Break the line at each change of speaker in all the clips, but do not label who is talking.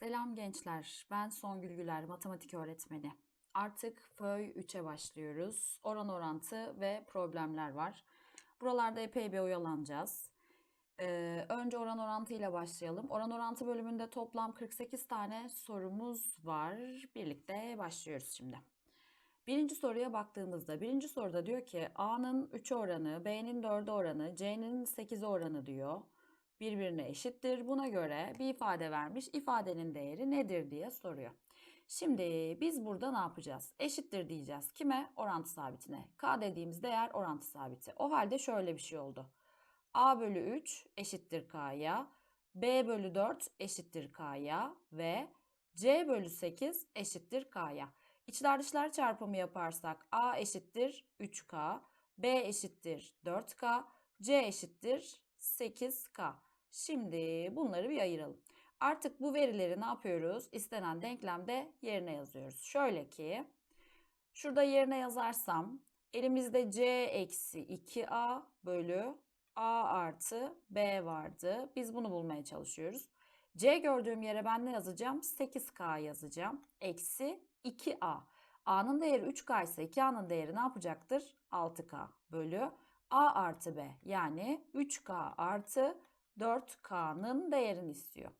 Selam gençler, ben Songül Güler, matematik öğretmeni. Artık FÖY 3'e başlıyoruz. Oran orantı ve problemler var. Buralarda epey bir oyalanacağız. Ee, önce oran orantı ile başlayalım. Oran orantı bölümünde toplam 48 tane sorumuz var. Birlikte başlıyoruz şimdi. Birinci soruya baktığımızda birinci soruda diyor ki A'nın 3'e oranı, B'nin 4'e oranı, C'nin 8'e oranı diyor. Birbirine eşittir. Buna göre bir ifade vermiş. İfadenin değeri nedir diye soruyor. Şimdi biz burada ne yapacağız? Eşittir diyeceğiz. Kime? Orantı sabitine. K dediğimiz değer orantı sabiti. O halde şöyle bir şey oldu. A bölü 3 eşittir K'ya. B bölü 4 eşittir K'ya. Ve C bölü 8 eşittir K'ya. İçler dışlar çarpımı yaparsak A eşittir 3K, B eşittir 4K, C eşittir 8K. Şimdi bunları bir ayıralım. Artık bu verileri ne yapıyoruz? İstenen denklemde yerine yazıyoruz. Şöyle ki şurada yerine yazarsam elimizde C eksi 2A bölü A artı B vardı. Biz bunu bulmaya çalışıyoruz. C gördüğüm yere ben ne yazacağım? 8K yazacağım. Eksi 2A. A'nın değeri 3K ise 2A'nın değeri ne yapacaktır? 6K bölü A artı B. Yani 3K artı 4K'nın değerini istiyor.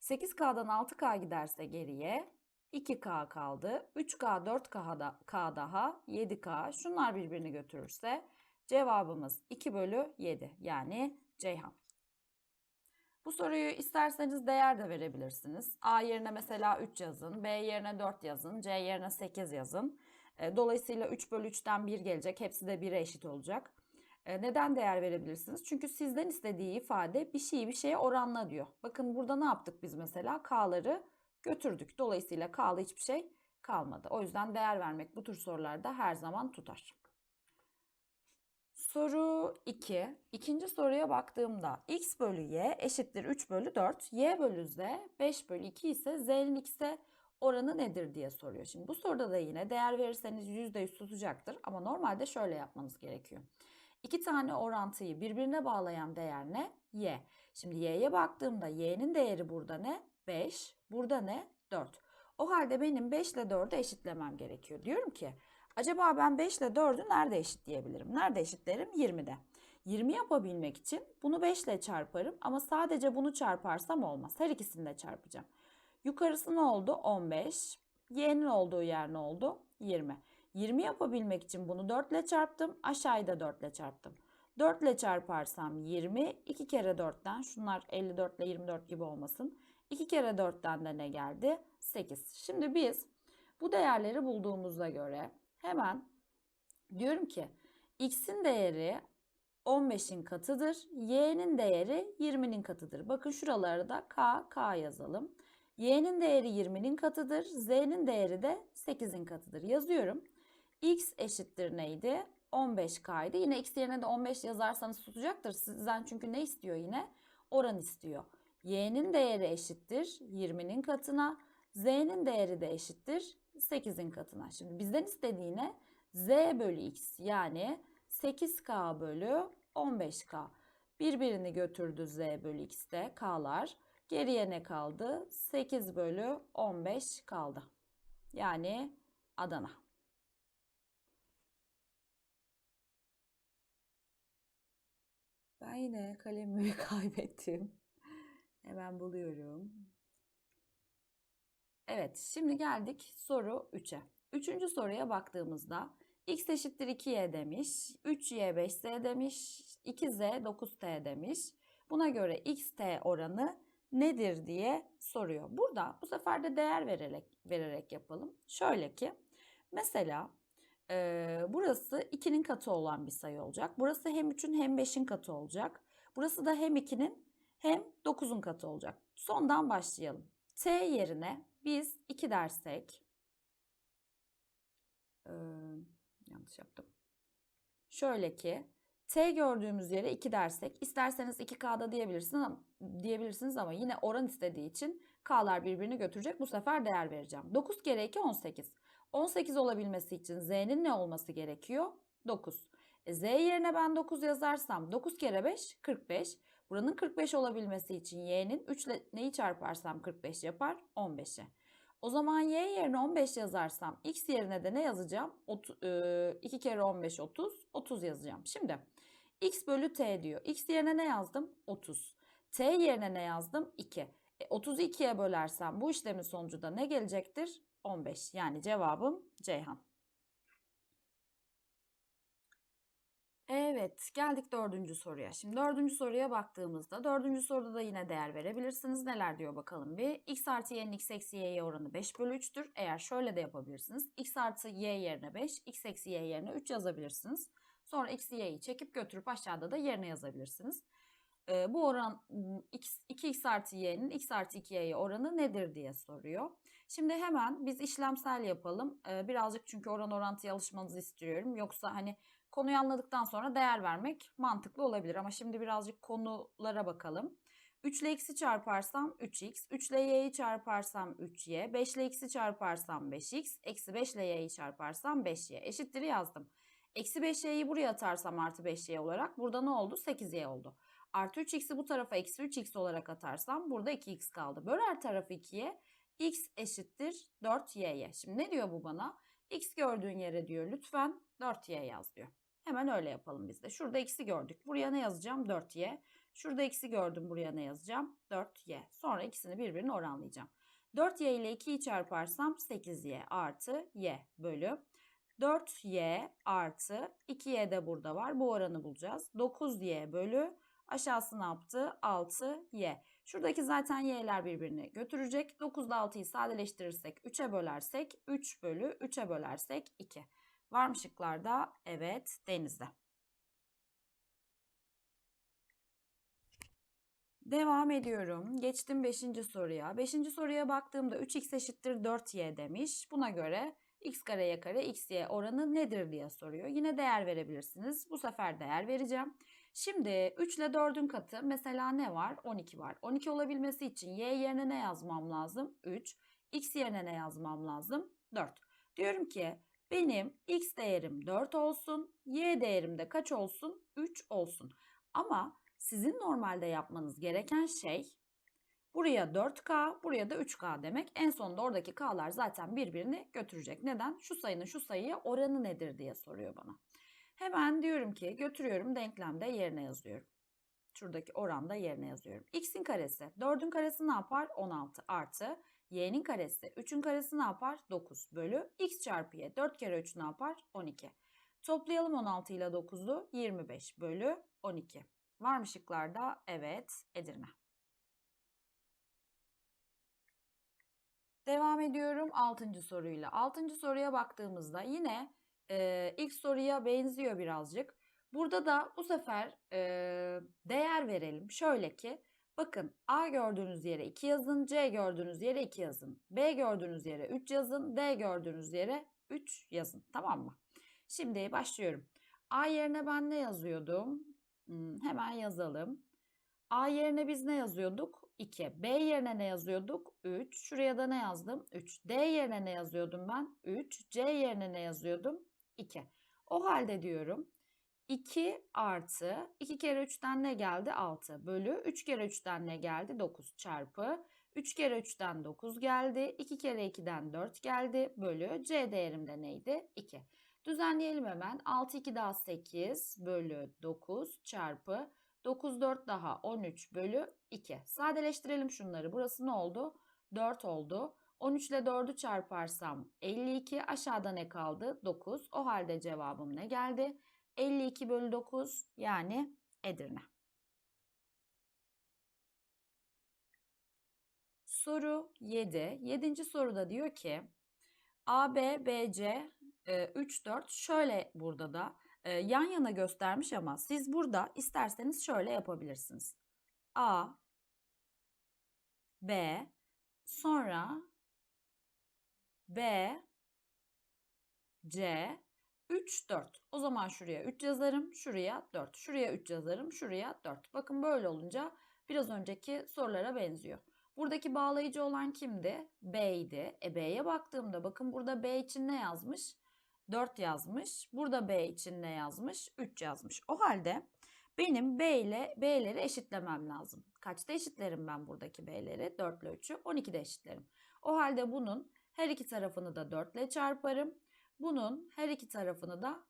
8K'dan 6K giderse geriye 2K kaldı. 3K, 4K da, K daha 7K. Şunlar birbirini götürürse cevabımız 2 bölü 7 yani Ceyhan. Bu soruyu isterseniz değer de verebilirsiniz. A yerine mesela 3 yazın, B yerine 4 yazın, C yerine 8 yazın. E, Dolayısıyla 3 bölü 3'ten 1 gelecek. Hepsi de 1'e eşit olacak. Neden değer verebilirsiniz? Çünkü sizden istediği ifade bir şeyi bir şeye oranla diyor. Bakın burada ne yaptık biz mesela? K'ları götürdük. Dolayısıyla K'lı hiçbir şey kalmadı. O yüzden değer vermek bu tür sorularda her zaman tutar. Soru 2. İkinci soruya baktığımda x bölü y eşittir 3 bölü 4. y bölü z 5 bölü 2 ise z'nin x'e oranı nedir diye soruyor. Şimdi bu soruda da yine değer verirseniz %100 tutacaktır. Ama normalde şöyle yapmanız gerekiyor. İki tane orantıyı birbirine bağlayan değer ne? Y. Şimdi y'ye baktığımda y'nin değeri burada ne? 5. Burada ne? 4. O halde benim 5 ile 4'ü eşitlemem gerekiyor. Diyorum ki acaba ben 5 ile 4'ü nerede eşitleyebilirim? Nerede eşitlerim? 20'de. 20 yapabilmek için bunu 5 ile çarparım ama sadece bunu çarparsam olmaz. Her ikisini de çarpacağım. Yukarısı ne oldu? 15. Y'nin olduğu yer ne oldu? 20. 20 yapabilmek için bunu 4 ile çarptım. Aşağıyı da 4 ile çarptım. 4 ile çarparsam 20. 2 kere 4'ten şunlar 54 ile 24 gibi olmasın. 2 kere 4'ten de ne geldi? 8. Şimdi biz bu değerleri bulduğumuzda göre hemen diyorum ki x'in değeri 15'in katıdır. Y'nin değeri 20'nin katıdır. Bakın şuralara da k, k yazalım. Y'nin değeri 20'nin katıdır. Z'nin değeri de 8'in katıdır. Yazıyorum. X eşittir neydi? 15K'ydı. Yine X yerine de 15 yazarsanız tutacaktır. Sizden çünkü ne istiyor yine? Oran istiyor. Y'nin değeri eşittir 20'nin katına. Z'nin değeri de eşittir 8'in katına. Şimdi bizden istediği ne? Z bölü X yani 8K bölü 15K. Birbirini götürdü Z bölü X'te K'lar. Geriye ne kaldı? 8 bölü 15 kaldı. Yani Adana. Ben yine kalemimi kaybettim. Hemen buluyorum. Evet, şimdi geldik soru 3'e. Üçüncü soruya baktığımızda x eşittir 2y demiş, 3y 5z demiş, 2z 9t demiş. Buna göre xt oranı nedir diye soruyor. Burada bu sefer de değer vererek, vererek yapalım. Şöyle ki mesela e, burası 2'nin katı olan bir sayı olacak. Burası hem 3'ün hem 5'in katı olacak. Burası da hem 2'nin hem 9'un katı olacak. Sondan başlayalım. T yerine biz 2 dersek e, yanlış yaptım. Şöyle ki T gördüğümüz yere 2 dersek isterseniz 2K'da diyebilirsiniz diyebilirsiniz ama yine oran istediği için K'lar birbirini götürecek. Bu sefer değer vereceğim. 9 kere 2 18. 18 olabilmesi için Z'nin ne olması gerekiyor? 9. E, Z yerine ben 9 yazarsam 9 kere 5 45. Buranın 45 olabilmesi için y'nin 3 ile neyi çarparsam 45 yapar? 15'i. O zaman y yerine 15 yazarsam x yerine de ne yazacağım? 2 kere 15 30. 30 yazacağım. Şimdi x bölü t diyor. x yerine ne yazdım? 30. t yerine ne yazdım? 2. E, 30'u 2'ye bölersem bu işlemin sonucu da ne gelecektir? 15. Yani cevabım Ceyhan. Evet, geldik dördüncü soruya. Şimdi dördüncü soruya baktığımızda, dördüncü soruda da yine değer verebilirsiniz. Neler diyor bakalım bir. x artı y'nin x eksi y'ye oranı 5 bölü 3'tür. Eğer şöyle de yapabilirsiniz. x artı y yerine 5, x eksi y yerine 3 yazabilirsiniz. Sonra x y'yi çekip götürüp aşağıda da yerine yazabilirsiniz. Ee, bu oran x, 2x artı y'nin x artı 2y'ye oranı nedir diye soruyor. Şimdi hemen biz işlemsel yapalım. Ee, birazcık çünkü oran orantıya alışmanızı istiyorum. Yoksa hani Konuyu anladıktan sonra değer vermek mantıklı olabilir ama şimdi birazcık konulara bakalım. 3 ile x'i çarparsam 3x, 3 ile y'yi çarparsam 3y, 5 ile x'i çarparsam 5x, eksi 5 ile y'yi çarparsam 5y eşittir yazdım. Eksi 5y'yi buraya atarsam artı 5y olarak burada ne oldu? 8y oldu. Artı 3x'i bu tarafa eksi 3x olarak atarsam burada 2x kaldı. Böl her tarafı 2'ye x eşittir 4y'ye. Şimdi ne diyor bu bana? x gördüğün yere diyor lütfen 4y yaz diyor. Hemen öyle yapalım biz de. Şurada x'i gördük. Buraya ne yazacağım? 4y. Şurada x'i gördüm. Buraya ne yazacağım? 4y. Sonra ikisini birbirine oranlayacağım. 4y ile 2'yi çarparsam 8y artı y bölü. 4y artı 2y de burada var. Bu oranı bulacağız. 9y bölü aşağısı ne yaptı? 6y. Şuradaki zaten y'ler birbirini götürecek. 9 ile 6'yı sadeleştirirsek 3'e bölersek 3 bölü 3'e bölersek 2. Var mı şıklarda? Evet, denizde. Devam ediyorum. Geçtim 5. soruya. 5. soruya baktığımda 3x eşittir 4y demiş. Buna göre x kare y kare x y oranı nedir diye soruyor. Yine değer verebilirsiniz. Bu sefer değer vereceğim. Şimdi 3 ile 4'ün katı mesela ne var? 12 var. 12 olabilmesi için y yerine ne yazmam lazım? 3. x yerine ne yazmam lazım? 4. Diyorum ki benim x değerim 4 olsun, y değerim de kaç olsun? 3 olsun. Ama sizin normalde yapmanız gereken şey buraya 4K, buraya da 3K demek. En sonunda oradaki K'lar zaten birbirini götürecek. Neden? Şu sayının şu sayıya oranı nedir diye soruyor bana. Hemen diyorum ki götürüyorum denklemde yerine yazıyorum. Şuradaki oranda yerine yazıyorum. X'in karesi 4'ün karesi ne yapar? 16 artı y'nin karesi 3'ün karesi ne yapar? 9 bölü x çarpı y 4 kere 3 ne yapar? 12. Toplayalım 16 ile 9'u 25 bölü 12. Var mı şıklarda? Evet Edirne. Devam ediyorum 6. soruyla. 6. soruya baktığımızda yine e, ilk soruya benziyor birazcık. Burada da bu sefer e, değer verelim. Şöyle ki bakın A gördüğünüz yere 2 yazın, C gördüğünüz yere 2 yazın. B gördüğünüz yere 3 yazın, D gördüğünüz yere 3 yazın. Tamam mı? Şimdi başlıyorum. A yerine ben ne yazıyordum? Hmm, hemen yazalım. A yerine biz ne yazıyorduk? 2. B yerine ne yazıyorduk? 3. Şuraya da ne yazdım? 3. D yerine ne yazıyordum ben? 3. C yerine ne yazıyordum? 2. O halde diyorum 2 artı 2 kere 3'ten ne geldi? 6 bölü 3 kere 3'ten ne geldi? 9 çarpı 3 kere 3'ten 9 geldi. 2 kere 2'den 4 geldi. Bölü C değerim de neydi? 2. Düzenleyelim hemen. 6 2 daha 8 bölü 9 çarpı 9 4 daha 13 bölü 2. Sadeleştirelim şunları. Burası ne oldu? 4 oldu. 13 ile 4'ü çarparsam 52. Aşağıda ne kaldı? 9. O halde cevabım ne geldi? 52 bölü 9 yani Edirne. Soru 7. 7. soruda diyor ki AB, BC 3, 4 şöyle burada da e, yan yana göstermiş ama siz burada isterseniz şöyle yapabilirsiniz. A, B, sonra B, C, 3, 4. O zaman şuraya 3 yazarım, şuraya 4. Şuraya 3 yazarım, şuraya 4. Bakın böyle olunca biraz önceki sorulara benziyor. Buradaki bağlayıcı olan kimdi? B idi. E B'ye baktığımda bakın burada B için ne yazmış? 4 yazmış. Burada B için ne yazmış? 3 yazmış. O halde Benim B ile B'leri eşitlemem lazım. Kaçta eşitlerim ben buradaki B'leri? 4 ile 3'ü 12'de eşitlerim. O halde bunun her iki tarafını da 4 ile çarparım. Bunun her iki tarafını da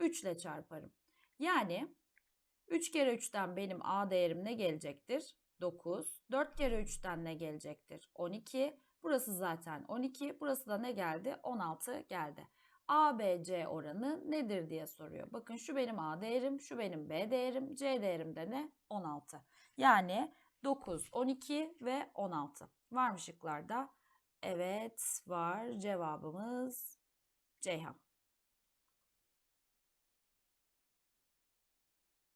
3 ile çarparım. Yani 3 kere 3'ten benim A değerim ne gelecektir? 9. 4 kere 3'ten ne gelecektir? 12. Burası zaten 12. Burası da ne geldi? 16 geldi. ABC oranı nedir diye soruyor. Bakın şu benim A değerim, şu benim B değerim, C değerim de ne? 16. Yani 9, 12 ve 16. Var mı şıklarda? Evet var. Cevabımız Ceyhan.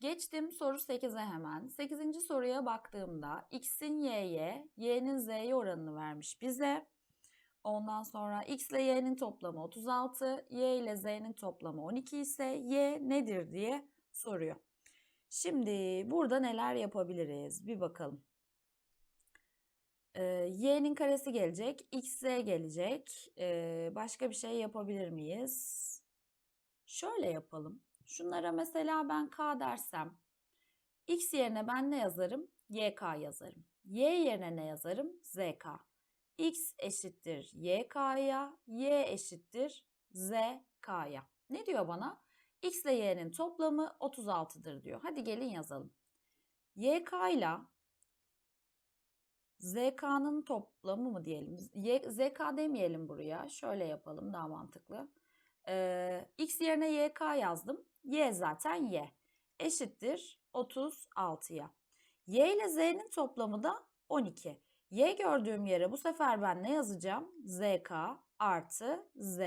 Geçtim soru 8'e hemen. 8. soruya baktığımda x'in y'ye, y'nin z'ye oranını vermiş bize. Ondan sonra x ile y'nin toplamı 36, y ile z'nin toplamı 12 ise y nedir diye soruyor. Şimdi burada neler yapabiliriz? Bir bakalım. Ee, y'nin karesi gelecek, x, z gelecek. Ee, başka bir şey yapabilir miyiz? Şöyle yapalım. Şunlara mesela ben k dersem, x yerine ben ne yazarım? yk yazarım. y yerine ne yazarım? zk x eşittir YK'ya, y eşittir ZK'ya. Ne diyor bana? X ile y'nin toplamı 36'dır diyor. Hadi gelin yazalım. YK ile ZK'nın toplamı mı diyelim? Y, ZK demeyelim buraya. Şöyle yapalım daha mantıklı. Ee, X yerine YK yazdım. Y zaten Y. Eşittir 36'ya. Y ile Z'nin toplamı da 12. Y gördüğüm yere bu sefer ben ne yazacağım? ZK artı Z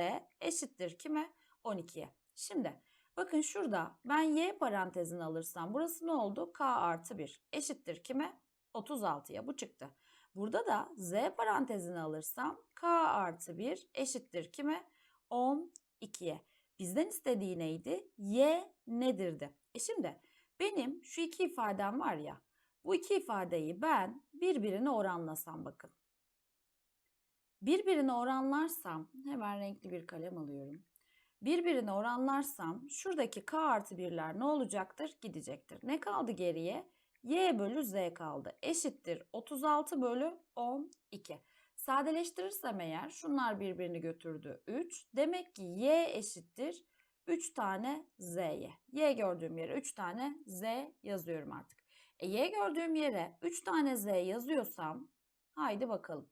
eşittir kime? 12'ye. Şimdi bakın şurada ben Y parantezini alırsam burası ne oldu? K artı 1 eşittir kime? 36'ya bu çıktı. Burada da Z parantezini alırsam K artı 1 eşittir kime? 12'ye. Bizden istediği neydi? Y nedirdi? E şimdi benim şu iki ifadem var ya bu iki ifadeyi ben birbirine oranlasam bakın. Birbirine oranlarsam hemen renkli bir kalem alıyorum. Birbirine oranlarsam şuradaki k artı birler ne olacaktır? Gidecektir. Ne kaldı geriye? Y bölü z kaldı. Eşittir 36 bölü 12. Sadeleştirirsem eğer şunlar birbirini götürdü 3. Demek ki y eşittir 3 tane z'ye. y gördüğüm yere 3 tane z yazıyorum artık. E, y gördüğüm yere 3 tane z yazıyorsam haydi bakalım.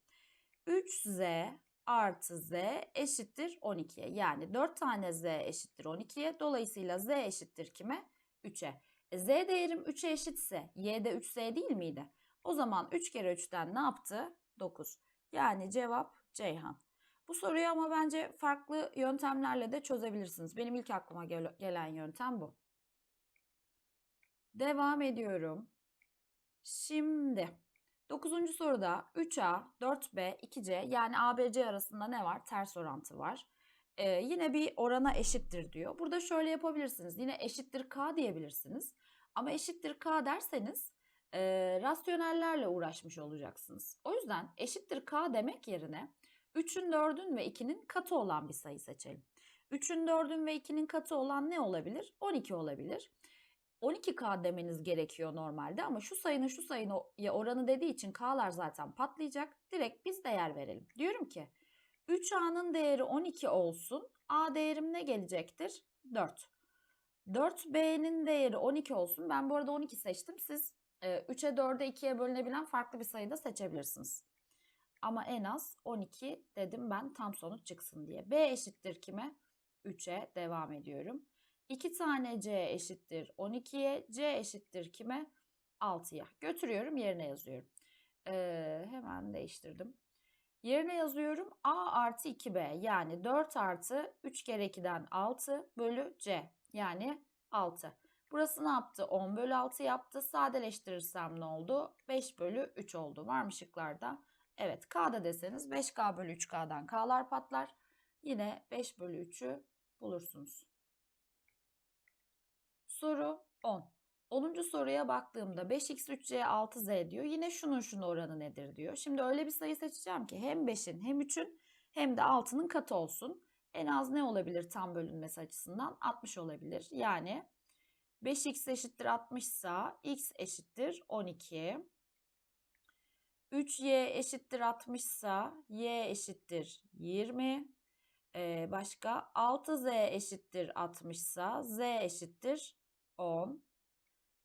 3z artı z eşittir 12'ye. Yani 4 tane z eşittir 12'ye. Dolayısıyla z eşittir kime? 3'e. E, z değerim 3'e eşitse y de 3z değil miydi? O zaman 3 kere 3'ten ne yaptı? 9. Yani cevap Ceyhan. Bu soruyu ama bence farklı yöntemlerle de çözebilirsiniz. Benim ilk aklıma gel gelen yöntem bu. Devam ediyorum. Şimdi 9. soruda 3A, 4B, 2C yani ABC arasında ne var? Ters orantı var. Ee, yine bir orana eşittir diyor. Burada şöyle yapabilirsiniz. Yine eşittir K diyebilirsiniz. Ama eşittir K derseniz e, rasyonellerle uğraşmış olacaksınız. O yüzden eşittir K demek yerine 3'ün 4'ün ve 2'nin katı olan bir sayı seçelim. 3'ün 4'ün ve 2'nin katı olan ne olabilir? 12 olabilir. 12K demeniz gerekiyor normalde ama şu sayının şu sayının oranı dediği için K'lar zaten patlayacak. Direkt biz değer verelim. Diyorum ki 3A'nın değeri 12 olsun. A değerim ne gelecektir? 4. 4B'nin değeri 12 olsun. Ben bu arada 12 seçtim. Siz 3'e 4'e 2'ye bölünebilen farklı bir sayıda seçebilirsiniz. Ama en az 12 dedim ben tam sonuç çıksın diye. B eşittir kime? 3'e devam ediyorum. 2 tane C eşittir 12'ye. C eşittir kime? 6'ya. Götürüyorum yerine yazıyorum. Ee, hemen değiştirdim. Yerine yazıyorum A artı 2B yani 4 artı 3 kere 2'den 6 bölü C yani 6. Burası ne yaptı? 10 bölü 6 yaptı. Sadeleştirirsem ne oldu? 5 bölü 3 oldu. Var mı şıklarda? Evet K'da deseniz 5K bölü 3K'dan K'lar patlar. Yine 5 bölü 3'ü bulursunuz. Soru 10. 10. soruya baktığımda 5x3c 6z diyor. Yine şunun şunun oranı nedir diyor. Şimdi öyle bir sayı seçeceğim ki hem 5'in hem 3'ün hem de 6'nın katı olsun. En az ne olabilir tam bölünmesi açısından? 60 olabilir. Yani 5x eşittir 60 ise x eşittir 12. 3y eşittir 60 ise y eşittir 20. Ee, başka 6z eşittir 60 ise z eşittir 10.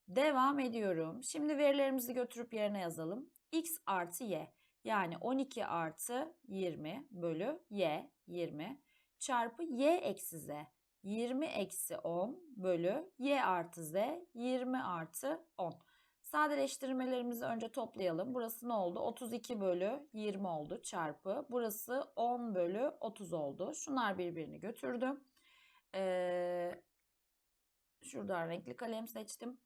Devam ediyorum. Şimdi verilerimizi götürüp yerine yazalım. x artı y yani 12 artı 20 bölü y 20 çarpı y eksi z 20 eksi 10 bölü y artı z 20 artı 10. Sadeleştirmelerimizi önce toplayalım. Burası ne oldu? 32 bölü 20 oldu çarpı. Burası 10 bölü 30 oldu. Şunlar birbirini götürdü. Ee, şuradan renkli kalem seçtim.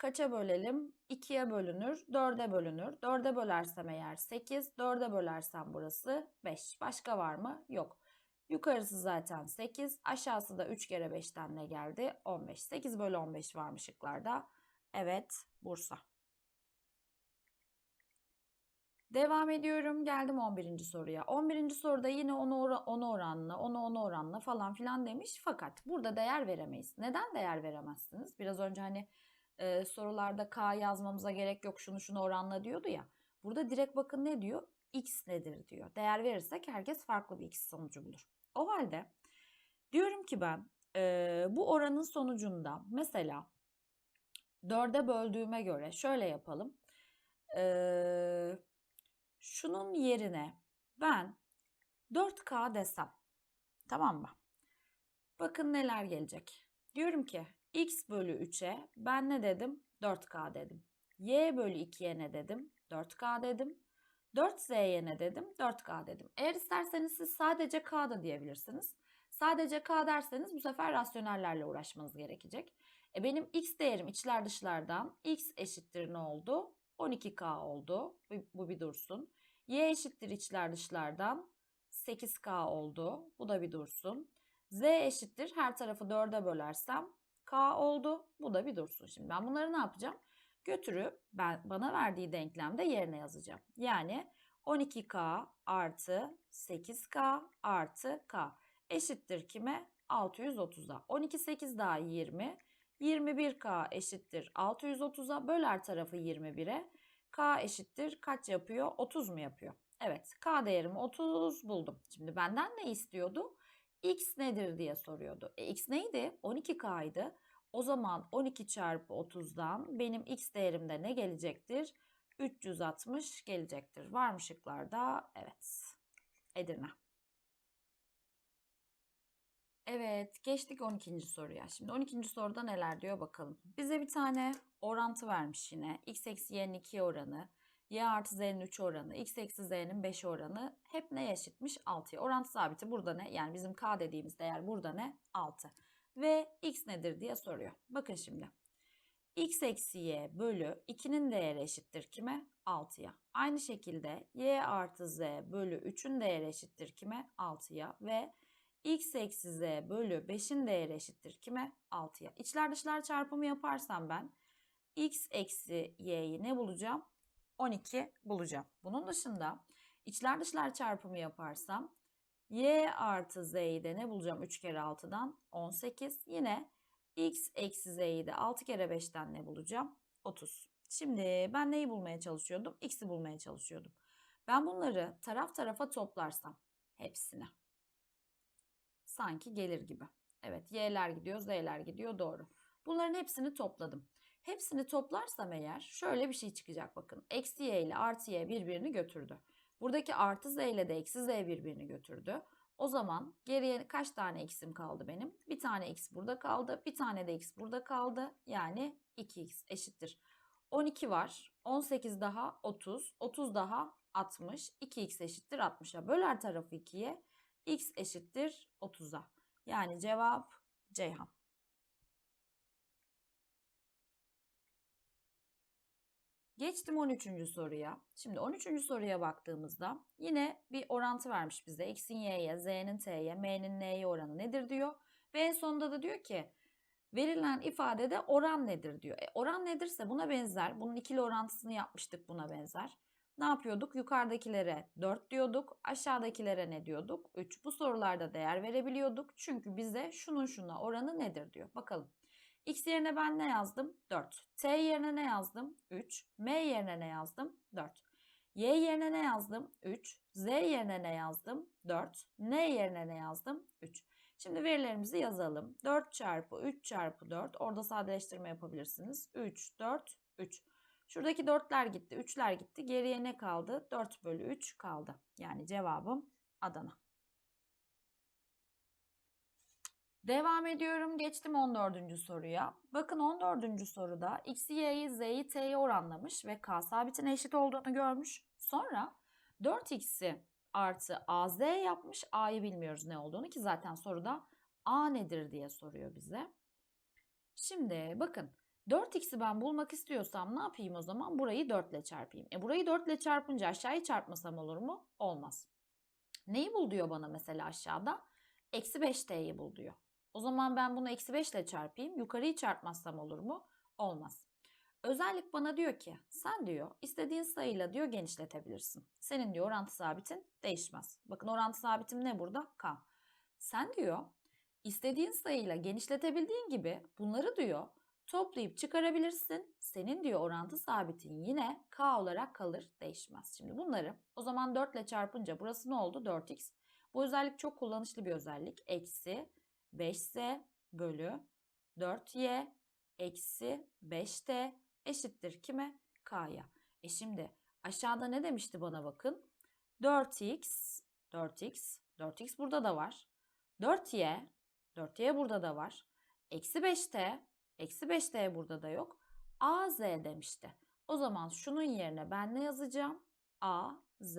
Kaça bölelim? 2'ye bölünür, 4'e bölünür. 4'e bölersem eğer 8, 4'e bölersem burası 5. Başka var mı? Yok. Yukarısı zaten 8, aşağısı da 3 kere 5'ten ne geldi? 15. 8 bölü 15 varmış şıklarda. Evet, Bursa. Devam ediyorum. Geldim 11. soruya. 11. soruda yine onu, ora, onu oranla, onu onu oranla falan filan demiş. Fakat burada değer veremeyiz. Neden değer veremezsiniz? Biraz önce hani e, sorularda K yazmamıza gerek yok şunu şunu oranla diyordu ya. Burada direkt bakın ne diyor? X nedir diyor. Değer verirsek herkes farklı bir X sonucu bulur. O halde diyorum ki ben e, bu oranın sonucunda mesela 4'e böldüğüme göre şöyle yapalım. Ee, şunun yerine ben 4K desem. Tamam mı? Bakın neler gelecek. Diyorum ki x bölü 3'e ben ne dedim? 4K dedim. y bölü 2'ye ne dedim? 4K dedim. 4z'ye ne dedim? 4K dedim. Eğer isterseniz siz sadece K da diyebilirsiniz. Sadece K derseniz bu sefer rasyonellerle uğraşmanız gerekecek. E benim x değerim içler dışlardan x eşittir ne oldu? 12k oldu. Bu, bir dursun. y eşittir içler dışlardan 8k oldu. Bu da bir dursun. z eşittir her tarafı 4'e bölersem k oldu. Bu da bir dursun. Şimdi ben bunları ne yapacağım? Götürüp ben bana verdiği denklemde yerine yazacağım. Yani 12k artı 8k artı k eşittir kime? 630'a. 12 8 daha 20. 21K eşittir 630'a böler tarafı 21'e. K eşittir kaç yapıyor? 30 mu yapıyor? Evet K değerimi 30 buldum. Şimdi benden ne istiyordu? X nedir diye soruyordu. E, X neydi? 12K'ydı. O zaman 12 çarpı 30'dan benim X değerimde ne gelecektir? 360 gelecektir. Var mı şıklarda? Evet. Edirne. Evet, geçtik 12. soruya. Şimdi 12. soruda neler diyor bakalım. Bize bir tane orantı vermiş yine. x eksi y'nin 2 oranı, y artı z'nin 3 oranı, x eksi z'nin 5 oranı hep ne eşitmiş? 6'ya. Orantı sabiti burada ne? Yani bizim k dediğimiz değer burada ne? 6. Ve x nedir diye soruyor. Bakın şimdi. x eksi y bölü 2'nin değeri eşittir kime? 6'ya. Aynı şekilde y artı z bölü 3'ün değeri eşittir kime? 6'ya. Ve x eksi z bölü 5'in değeri eşittir kime? 6'ya. İçler dışlar çarpımı yaparsam ben x eksi y'yi ne bulacağım? 12 bulacağım. Bunun dışında içler dışlar çarpımı yaparsam y artı z'yi de ne bulacağım 3 kere 6'dan? 18. Yine x eksi z'yi de 6 kere 5'ten ne bulacağım? 30. Şimdi ben neyi bulmaya çalışıyordum? x'i bulmaya çalışıyordum. Ben bunları taraf tarafa toplarsam hepsini sanki gelir gibi. Evet y'ler gidiyor z'ler gidiyor doğru. Bunların hepsini topladım. Hepsini toplarsam eğer şöyle bir şey çıkacak bakın. Eksi y ile artı y birbirini götürdü. Buradaki artı z ile de eksi z birbirini götürdü. O zaman geriye kaç tane x'im kaldı benim? Bir tane x burada kaldı. Bir tane de x burada kaldı. Yani 2x eşittir. 12 var. 18 daha 30. 30 daha 60. 2x eşittir 60'a. Böler tarafı 2'ye x eşittir 30'a. Yani cevap Ceyhan. Geçtim 13. soruya. Şimdi 13. soruya baktığımızda yine bir orantı vermiş bize. X'in y'ye, z'nin t'ye, m'nin n'ye oranı nedir diyor. Ve en sonunda da diyor ki verilen ifadede oran nedir diyor. E, oran nedirse buna benzer. Bunun ikili orantısını yapmıştık buna benzer ne yapıyorduk? Yukarıdakilere 4 diyorduk. Aşağıdakilere ne diyorduk? 3. Bu sorularda değer verebiliyorduk. Çünkü bize şunun şuna oranı nedir diyor. Bakalım. X yerine ben ne yazdım? 4. T yerine ne yazdım? 3. M yerine ne yazdım? 4. Y yerine ne yazdım? 3. Z yerine ne yazdım? 4. N yerine ne yazdım? 3. Şimdi verilerimizi yazalım. 4 çarpı 3 çarpı 4. Orada sadeleştirme yapabilirsiniz. 3, 4, 3. Şuradaki 4'ler gitti, 3'ler gitti. Geriye ne kaldı? 4 bölü 3 kaldı. Yani cevabım Adana. Devam ediyorum. Geçtim 14. soruya. Bakın 14. soruda x'i, y'yi, z'yi, t'yi oranlamış ve k sabitine eşit olduğunu görmüş. Sonra 4x'i artı az yapmış. a'yı bilmiyoruz ne olduğunu ki zaten soruda a nedir diye soruyor bize. Şimdi bakın 4x'i ben bulmak istiyorsam ne yapayım o zaman? Burayı 4 ile çarpayım. E burayı 4 ile çarpınca aşağıyı çarpmasam olur mu? Olmaz. Neyi bul diyor bana mesela aşağıda? Eksi 5t'yi bul diyor. O zaman ben bunu eksi 5 ile çarpayım. Yukarıyı çarpmazsam olur mu? Olmaz. Özellik bana diyor ki sen diyor istediğin sayıyla diyor genişletebilirsin. Senin diyor orantı sabitin değişmez. Bakın orantı sabitim ne burada? K. Sen diyor istediğin sayıyla genişletebildiğin gibi bunları diyor toplayıp çıkarabilirsin. Senin diyor orantı sabitin yine K olarak kalır değişmez. Şimdi bunları o zaman 4 ile çarpınca burası ne oldu? 4x. Bu özellik çok kullanışlı bir özellik. Eksi 5z bölü 4y eksi 5t eşittir kime? K'ya. E şimdi aşağıda ne demişti bana bakın? 4x, 4x, 4x burada da var. 4y, 4y burada da var. Eksi 5t, eksi 5t burada da yok. az demişti. O zaman şunun yerine ben ne yazacağım? a, z.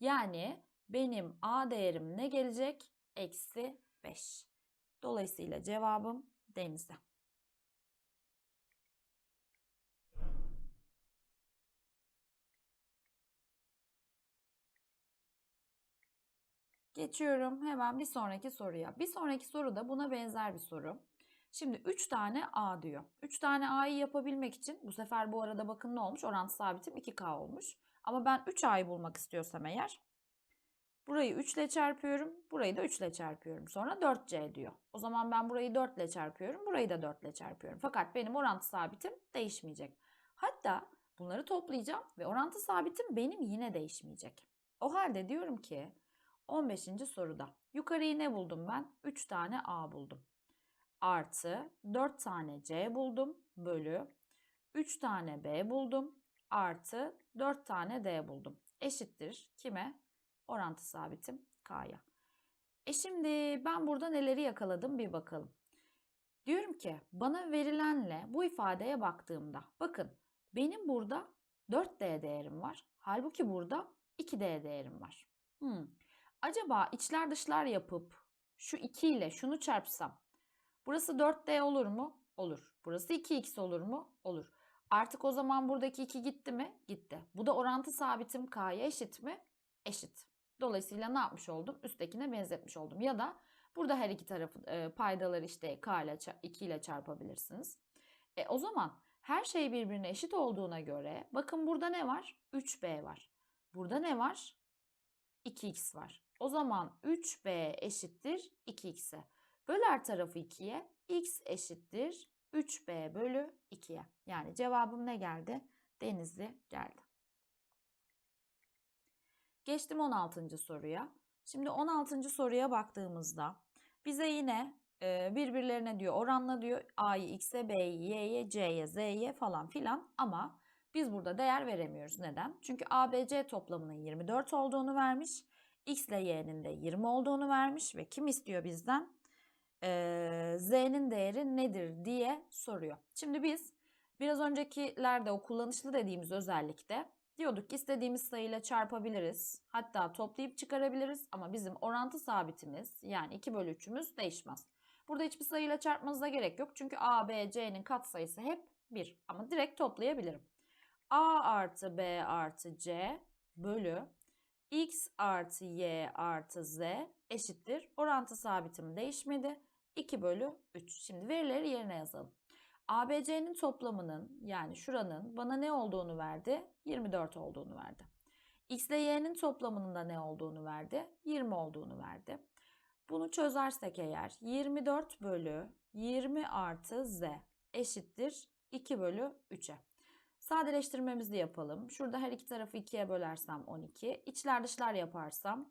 Yani benim a değerim ne gelecek? Eksi 5. Dolayısıyla cevabım denizde. Geçiyorum hemen bir sonraki soruya. Bir sonraki soru da buna benzer bir soru. Şimdi 3 tane A diyor. 3 tane A'yı yapabilmek için bu sefer bu arada bakın ne olmuş? Orantı sabitim 2K olmuş. Ama ben 3 A'yı bulmak istiyorsam eğer burayı 3 ile çarpıyorum. Burayı da 3 ile çarpıyorum. Sonra 4C diyor. O zaman ben burayı 4 ile çarpıyorum. Burayı da 4 ile çarpıyorum. Fakat benim orantı sabitim değişmeyecek. Hatta bunları toplayacağım ve orantı sabitim benim yine değişmeyecek. O halde diyorum ki 15. soruda yukarıyı ne buldum ben? 3 tane A buldum. Artı 4 tane C buldum bölü 3 tane B buldum artı 4 tane D buldum. Eşittir kime? Orantı sabitim K'ya. E şimdi ben burada neleri yakaladım bir bakalım. Diyorum ki bana verilenle bu ifadeye baktığımda bakın benim burada 4D değerim var. Halbuki burada 2D değerim var. Hmm. Acaba içler dışlar yapıp şu 2 ile şunu çarpsam burası 4D olur mu? Olur. Burası 2x olur mu? Olur. Artık o zaman buradaki 2 gitti mi? Gitti. Bu da orantı sabitim k'ya eşit mi? Eşit. Dolayısıyla ne yapmış oldum? Üsttekine benzetmiş oldum. Ya da burada her iki tarafı e, paydaları işte k ile 2 ile çarpabilirsiniz. E, o zaman her şey birbirine eşit olduğuna göre bakın burada ne var? 3b var. Burada ne var? 2x var. O zaman 3b eşittir 2x'e. Böler tarafı 2'ye. x eşittir 3b bölü 2'ye. Yani cevabım ne geldi? Denizli geldi. Geçtim 16. soruya. Şimdi 16. soruya baktığımızda bize yine e, birbirlerine diyor oranla diyor a'yı x'e, b'yi y'ye, c'ye, z'ye falan filan ama biz burada değer veremiyoruz. Neden? Çünkü ABC toplamının 24 olduğunu vermiş. X ile Y'nin de 20 olduğunu vermiş ve kim istiyor bizden? Ee, Z'nin değeri nedir diye soruyor. Şimdi biz biraz öncekilerde o kullanışlı dediğimiz özellikte diyorduk ki istediğimiz sayıyla çarpabiliriz. Hatta toplayıp çıkarabiliriz ama bizim orantı sabitimiz yani 2 bölü 3'ümüz değişmez. Burada hiçbir sayıyla çarpmanıza gerek yok. Çünkü A, B, C'nin katsayısı hep 1. Ama direkt toplayabilirim. A artı B artı C bölü x artı y artı z eşittir. Orantı sabitim değişmedi. 2 bölü 3. Şimdi verileri yerine yazalım. ABC'nin toplamının yani şuranın bana ne olduğunu verdi? 24 olduğunu verdi. X ile Y'nin toplamının da ne olduğunu verdi? 20 olduğunu verdi. Bunu çözersek eğer 24 bölü 20 artı Z eşittir 2 bölü 3'e. Sadeleştirmemizi de yapalım. Şurada her iki tarafı 2'ye bölersem 12. İçler dışlar yaparsam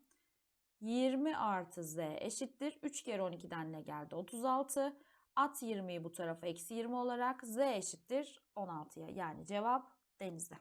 20 artı z eşittir. 3 kere 12'den ne geldi? 36. At 20'yi bu tarafa eksi 20 olarak z eşittir 16'ya. Yani cevap denizde.